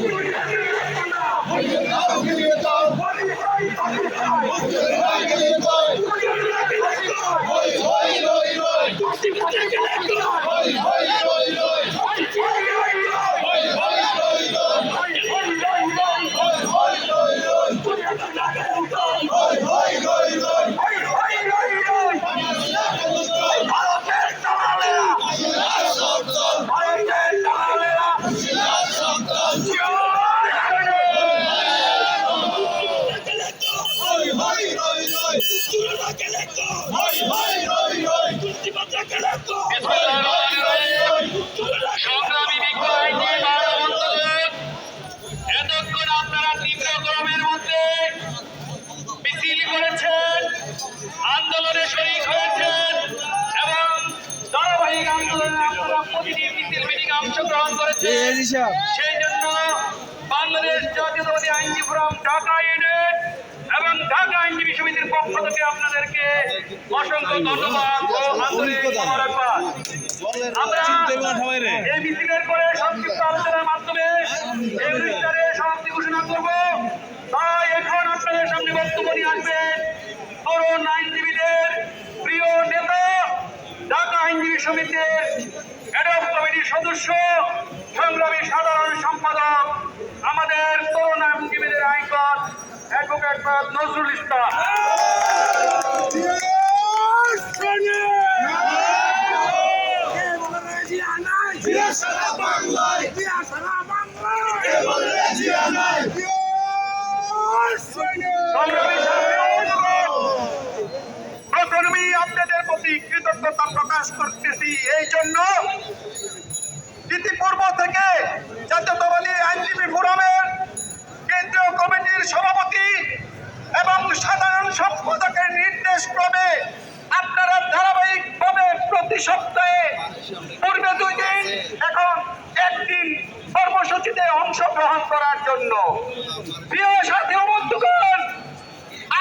সংগ্রামী এতক্ষণ আপনারা তীব্র গরমের মধ্যে মিছিল করেছেন আন্দোলনে শরিক হয়েছেন এবং ধারাবাহিক আন্দোলনে আপনারা প্রতিটি মিছিল মিটিং অংশগ্রহণ করেছেন। সেই জন্য বাংলাদেশ জাতীয়তাবাদী আইনজীবী ফোরাম ঢাকা ইউনিট এবং ঢাকা আইনজীবী সমিতির পক্ষ থেকে আপনাদেরকে অসংখ্য ধন্যবাদ ও আন্তরিক মোবারকবাদ। আমরা এই মিছিলের পরে সংক্ষিপ্ত আলোচনার মাধ্যমে এই অনুষ্ঠানে সমাপ্তি ঘোষণা করব। তাই এখন আপনাদের সামনে বক্তব্য নিয়ে আসবেন তরুণ আইনজীবীদের প্রিয় নেতা ঢাকা আইনজীবী সমিতির অ্যাডপ কমিটির সদস্য সংগ্রামী সাধারণ সম্পাদক আমাদের তরুণ আইনজীবীদের আইকন অ্যাডভোকেট নজরুল ইসলাম সংগ্রামী প্রথমেই আপনাদের প্রতি কৃতজ্ঞতা প্রকাশ করতেছি। এই জন্য ইতিপূর্ব থেকে জাতীয়তাবাদী আইনজীবী ফোরামের কেন্দ্রীয় কমিটির সভাপতি এবং সাধারণ সম্পাদকের নির্দেশ ক্রমে আপনারা ধারাবাহিকভাবে প্রতি সপ্তাহে পূর্বে দুই দিন, এখন একদিন কর্মসূচিতে অংশগ্রহণ করার জন্য। প্রিয় সাথী বন্ধুগণ,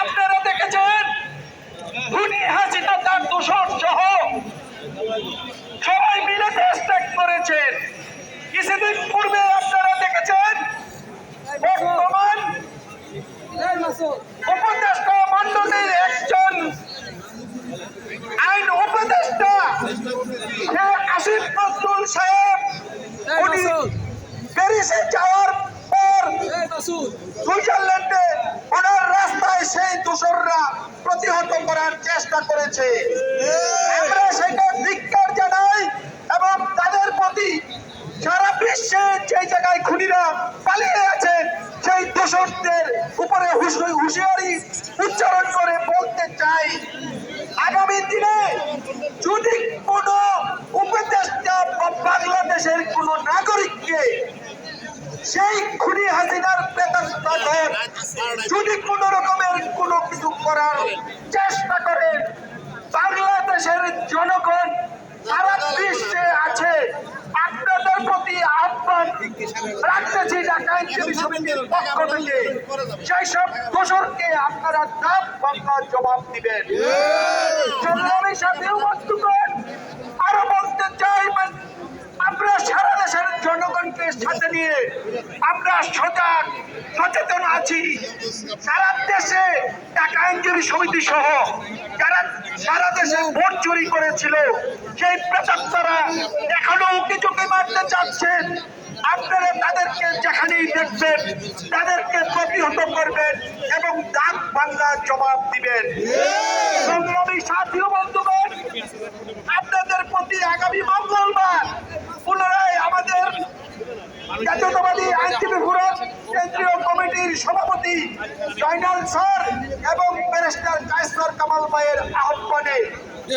আপনারা দেখেছেন খুনি হাসিনা তার দূষণ সাহেব উনি প্যারিসে যাওয়ার পর সুইজারল্যান্ডে ওনার রাস্তায় সেই দূষণরা প্রতিহত করার চেষ্টা করেছে। আমরা সেটা ধিক্কার জানাই এবং তাদের প্রতি সারা বিশ্বে যে জায়গায় খুনিরা পালিয়ে আছেন সেই দূষণদের উপরে হুঁশ- হুঁশিয়ারি উচ্চারণ করে বলতে চাই। আগামী দিনে যদি কোনো উপদেষ্টা বা বাংলাদেশের কোনো নাগরিককে সেই খুনি হাসিনার যদি কোন রকমের কোনো কিছু করার চেষ্টা করেন বাংলাদেশের জনগণ সারা বিশ্বে আছে। আপনাদের প্রতি আহ্বান রাখতেছি ঢাকা পক্ষ থেকে। সেই সব দোষরকে আপনারা দাম বাংলা জবাব দিবেন। সংগ্রামী সাথে বন্ধুগণ আরও বলতে চাই আমরা সারা দেশের জনগণকে সাথে নিয়ে আমরা সজাগ সচেতন আছি। সারা দেশে টাকা আইনজীবী সমিতি সহ যারা সারা দেশে ভোট চুরি করেছিল সেই প্রেতাত্মারা এখনও উকি চোখে মারতে চাচ্ছেন। আপনারা তাদেরকে যেখানেই দেখবেন তাদেরকে প্রতিহত করবেন এবং দাগ বাংলা জবাব দিবেন। সংগ্রামী সাথী বন্ধুগণ আপনাদের প্রতি আগামী মঙ্গলবার পুনরায় আমাদের জাতীয়তাবাদী আইনজীবী ফোরাম কেন্দ্রীয় কমিটির সভাপতি জয়নাল স্যার এবং ব্যারিস্টার কায়সার কামাল ভাইয়ের আহ্বানে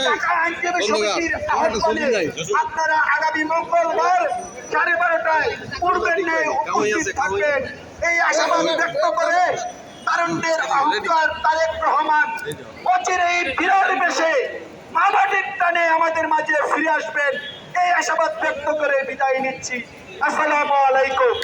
ঢাকা আইনজীবী সমিতির আহ্বানে আপনারা আগামী মঙ্গলবার সাড়ে বারোটায় পূর্বের নেই উপস্থিত থাকবেন। এই আশাবাদ ব্যক্ত করে তারুণ্যের অহংকার তারেক রহমান অচিরেই বিরাট বেশে মামাটির টানে আমাদের মাঝে ফিরে আসবেন। এই আশাবাদ ব্যক্ত করে বিদায় নিচ্ছি। আসসালামু আলাইকুম।